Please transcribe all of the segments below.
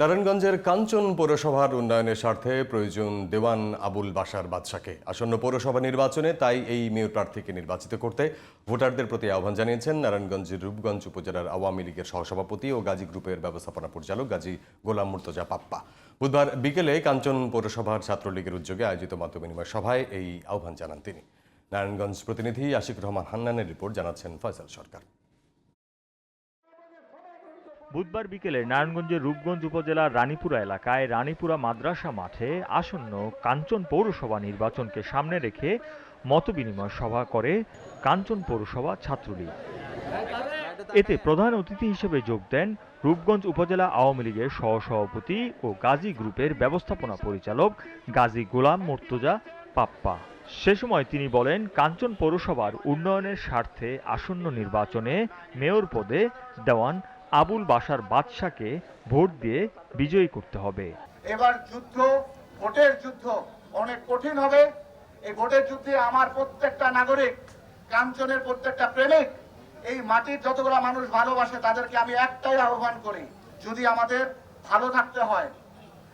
নারায়ণগঞ্জের কাঞ্চন পৌরসভার উন্নয়নের স্বার্থে প্রয়োজন দেওয়ান আবুল বাসার বাদশাকে। আসন্ন পৌরসভা নির্বাচনে তাই এই মেয়র প্রার্থীকে নির্বাচিত করতে ভোটারদের প্রতি আহ্বান জানিয়েছেন নারায়ণগঞ্জের রূপগঞ্জ উপজেলার আওয়ামী লীগের সহসভাপতি ও গাজী গ্রুপের ব্যবস্থাপনা পরিচালক গাজী গোলাম মুর্তজা পাপ্পা। বুধবার বিকেলে কাঞ্চন পৌরসভার ছাত্রলীগের উদ্যোগে আয়োজিত মত বিনিময় সভায় এই আহ্বান জানান তিনি। নারায়ণগঞ্জ প্রতিনিধি আশিক রহমান হান্নানের রিপোর্ট জানাচ্ছেন ফয়সাল সরকার। বুধবার বিকেলে নারায়ণগঞ্জের রূপগঞ্জ উপজেলার রানীপুরা এলাকায় রানীপুরা মাদ্রাসা মাঠে আসন্ন কাঞ্চন পৌরসভা নির্বাচনকে সামনে রেখে মতবিনিময় সভা করে কাঞ্চন পৌরসভা ছাত্রলীগ। এতে প্রধান অতিথি হিসেবে যোগ দেন রূপগঞ্জ উপজেলা আওয়ামী লীগের সহসভাপতি ও গাজী গ্রুপের ব্যবস্থাপনা পরিচালক গাজী গোলাম মোর্তজা পাপ্পা। সে সময় তিনি বলেন, কাঞ্চন পৌরসভার উন্নয়নের স্বার্থে আসন্ন নির্বাচনে মেয়র পদে দেওয়ান আবুল বাসার বাদশাকে ভোট দিয়ে বিজয়ী করতে হবে। এবার যুদ্ধ ভোটের যুদ্ধ অনেক কঠিন হবে। এই ভোটের যুদ্ধে আমার প্রত্যেকটা নাগরিক কাঞ্চনের প্রত্যেকটা প্রেমিক এই মাটির যতগুলো মানুষ ভালোবাসে তাদেরকে আমি একটাই আহ্বান করি যদি আমাদের ভালো থাকতে হয়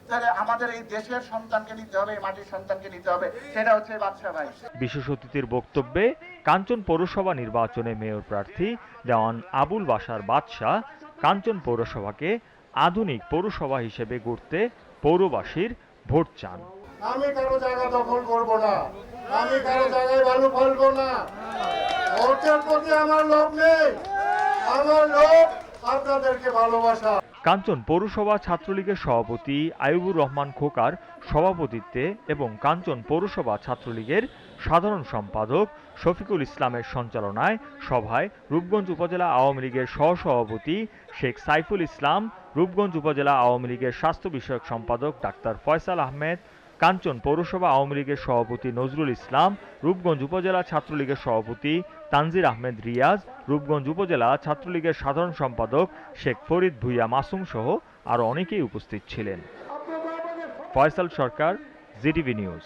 তাহলে আমাদের এই দেশের সন্তানকে নিতে হবে এই মাটির সন্তানকে নিতে হবে। সেটা হচ্ছে বাদশা ভাই। বিশেষ অতিথির বক্তব্যে কাঞ্চন পৌরসভা নির্বাচনে মেয়র প্রার্থী দেওয়ান আবুল বাসার বাদশাহ কাঞ্চন পৌরসভাকে আধুনিক পৌরসভা হিসেবে গড়তে পৌরবাসীর ভোট চান। আমি কারও জায়গা দখল করব না। আমি কারও জায়গায় বালু ফেলব না। ভোটের প্রতি আমার লোভ নেই। আমার লোভ আপনাদেরকে ভালোবাসা। কাঞ্চন পৌরসভা ছাত্রলীগের সভাপতি আইবুর রহমান খোকার সভাপতিত্বে এবং কাঞ্চন পৌরসভা ছাত্রলীগের সাধারণ সম্পাদক শফিকুল ইসলামের সঞ্চালনায় সভায় রূপগঞ্জ উপজেলা আওয়ামী লীগের সহসভাপতি শেখ সাইফুল ইসলাম, রূপগঞ্জ উপজেলা আওয়ামী লীগের স্বাস্থ্য বিষয়ক সম্পাদক ডাক্তার ফয়সাল আহমেদ কাঞ্চন পৌরসভা আওয়ামী লীগের সভাপতি নজরুল ইসলাম, রূপগঞ্জ উপজেলা ছাত্রলীগের সভাপতি তানজির আহমেদ রিয়াজ, রূপগঞ্জ উপজেলা ছাত্রলীগের সাধারণ সম্পাদক শেখ ফরিদ ভুইয়া মাসুম সহ আরও অনেকেই উপস্থিত ছিলেন। Faisal Sarkar, GTV news.